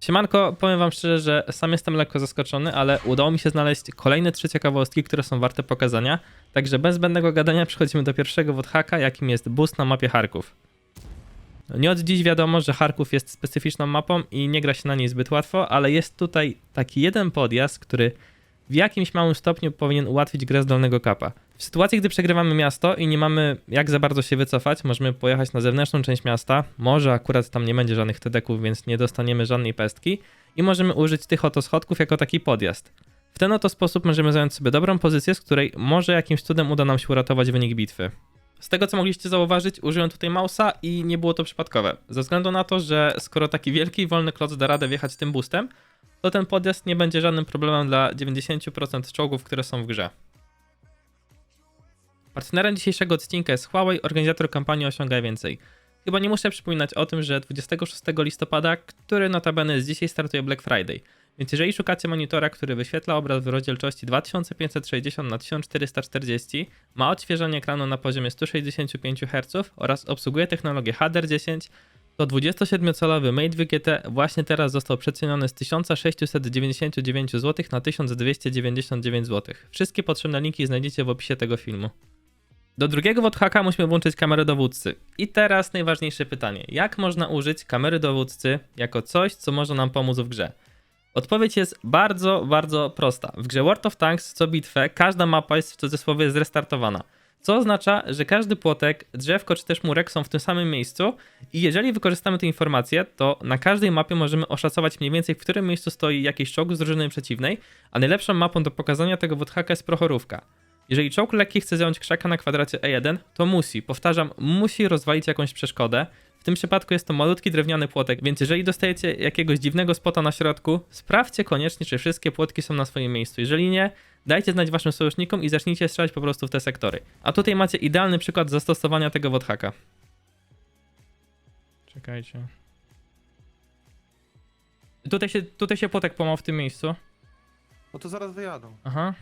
Siemanko, powiem wam szczerze, że sam jestem lekko zaskoczony, ale udało mi się znaleźć kolejne trzy ciekawostki, które są warte pokazania. Także bez zbędnego gadania przechodzimy do pierwszego wodhaka, jakim jest boost na mapie Charków. Nie od dziś wiadomo, że Charków jest specyficzną mapą i nie gra się na niej zbyt łatwo, ale jest tutaj taki jeden podjazd, który w jakimś małym stopniu powinien ułatwić grę z dolnego kapa. W sytuacji, gdy przegrywamy miasto i nie mamy jak za bardzo się wycofać, możemy pojechać na zewnętrzną część miasta. Może akurat tam nie będzie żadnych tedeków, więc nie dostaniemy żadnej pestki. I możemy użyć tych oto schodków jako taki podjazd. W ten oto sposób możemy zająć sobie dobrą pozycję, z której może jakimś cudem uda nam się uratować wynik bitwy. Z tego co mogliście zauważyć, użyłem tutaj mausa i nie było to przypadkowe. Ze względu na to, że skoro taki wielki i wolny kloc da radę wjechać tym boostem, to ten podjazd nie będzie żadnym problemem dla 90% czołgów, które są w grze. Partnerem dzisiejszego odcinka jest Huawei, organizator kampanii Osiągaj Więcej. Chyba nie muszę przypominać o tym, że 26 listopada, który notabene z dzisiaj startuje Black Friday. Więc jeżeli szukacie monitora, który wyświetla obraz w rozdzielczości 2560 x 1440, ma odświeżanie ekranu na poziomie 165 Hz oraz obsługuje technologię HDR10, to 27-calowy Mate VGT właśnie teraz został przeceniony z 1699 zł na 1299 zł. Wszystkie potrzebne linki znajdziecie w opisie tego filmu. Do drugiego wodhaka musimy włączyć kamerę dowódcy. I teraz najważniejsze pytanie. Jak można użyć kamery dowódcy jako coś, co może nam pomóc w grze? Odpowiedź jest bardzo, bardzo prosta. W grze World of Tanks co bitwę każda mapa jest w cudzysłowie zrestartowana. Co oznacza, że każdy płotek, drzewko czy też murek są w tym samym miejscu i jeżeli wykorzystamy te informacje, to na każdej mapie możemy oszacować mniej więcej w którym miejscu stoi jakiś czołg z drużyny przeciwnej, a najlepszą mapą do pokazania tego wodhaka jest prochorówka. Jeżeli czołg lekki chce zająć krzaka na kwadracie E1, to musi, powtarzam, musi rozwalić jakąś przeszkodę. W tym przypadku jest to malutki drewniany płotek, więc jeżeli dostajecie jakiegoś dziwnego spota na środku, sprawdźcie koniecznie, czy wszystkie płotki są na swoim miejscu. Jeżeli nie, dajcie znać waszym sojusznikom i zacznijcie strzelać po prostu w te sektory. A tutaj macie idealny przykład zastosowania tego wodhaka. Czekajcie. Tutaj się, tutaj się płotek pomał w tym miejscu. No to zaraz wyjadą. Aha.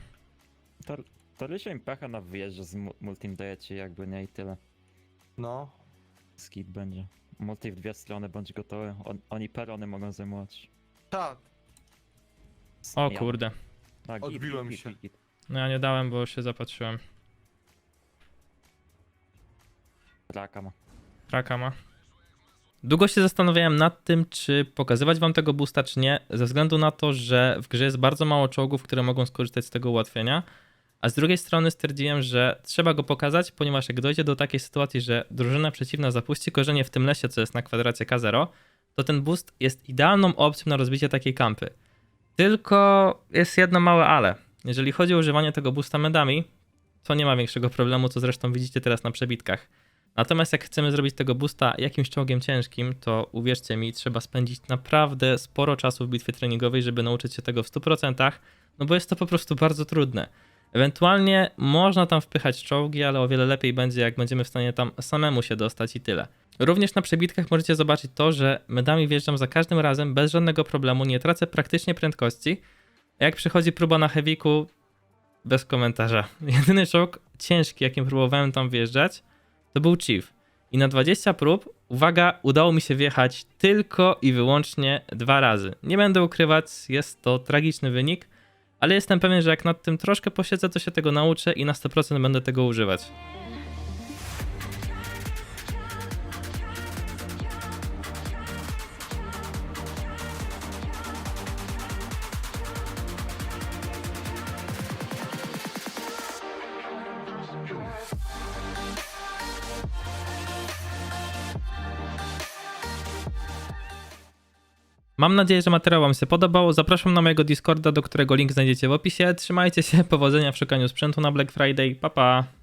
To liczę im pecha na wyjeździe z mu- multim dajecie jakby nie i tyle. No. Skit będzie. Multi w dwie strony bądź gotowy. On, oni perony mogą zajmować. Tak. O Ja- kurde. Tak, git, git, się. git, git. No ja nie dałem, bo się zapatrzyłem. Raka ma. Raka ma. Długo się zastanawiałem nad tym, czy pokazywać wam tego boosta, czy nie, ze względu na to, że w grze jest bardzo mało czołgów, które mogą skorzystać z tego ułatwienia. A z drugiej strony stwierdziłem, że trzeba go pokazać, ponieważ jak dojdzie do takiej sytuacji, że drużyna przeciwna zapuści korzenie w tym lesie, co jest na kwadracie K0, to ten boost jest idealną opcją na rozbicie takiej kampy. Tylko jest jedno małe ale. Jeżeli chodzi o używanie tego boosta medami, to nie ma większego problemu, co zresztą widzicie teraz na przebitkach. Natomiast jak chcemy zrobić tego boosta jakimś czołgiem ciężkim, to uwierzcie mi, trzeba spędzić naprawdę sporo czasu w bitwie treningowej, żeby nauczyć się tego w 100%, no bo jest to po prostu bardzo trudne. Ewentualnie można tam wpychać czołgi, ale o wiele lepiej będzie, jak będziemy w stanie tam samemu się dostać i tyle. Również na przebitkach możecie zobaczyć to, że medami wjeżdżam za każdym razem bez żadnego problemu, nie tracę praktycznie prędkości. Jak przychodzi próba na heaviku, bez komentarza. Jedyny czołg ciężki, jakim próbowałem tam wjeżdżać, to był Chief. I na 20 prób, uwaga, udało mi się wjechać tylko i wyłącznie dwa razy. Nie będę ukrywać, jest to tragiczny wynik, ale jestem pewien, że jak nad tym troszkę posiedzę, to się tego nauczę i na 100% będę tego używać. Mam nadzieję, że materiał Wam się podobał. Zapraszam na mojego Discorda, do którego link znajdziecie w opisie. Trzymajcie się, powodzenia w szukaniu sprzętu na Black Friday. Pa pa!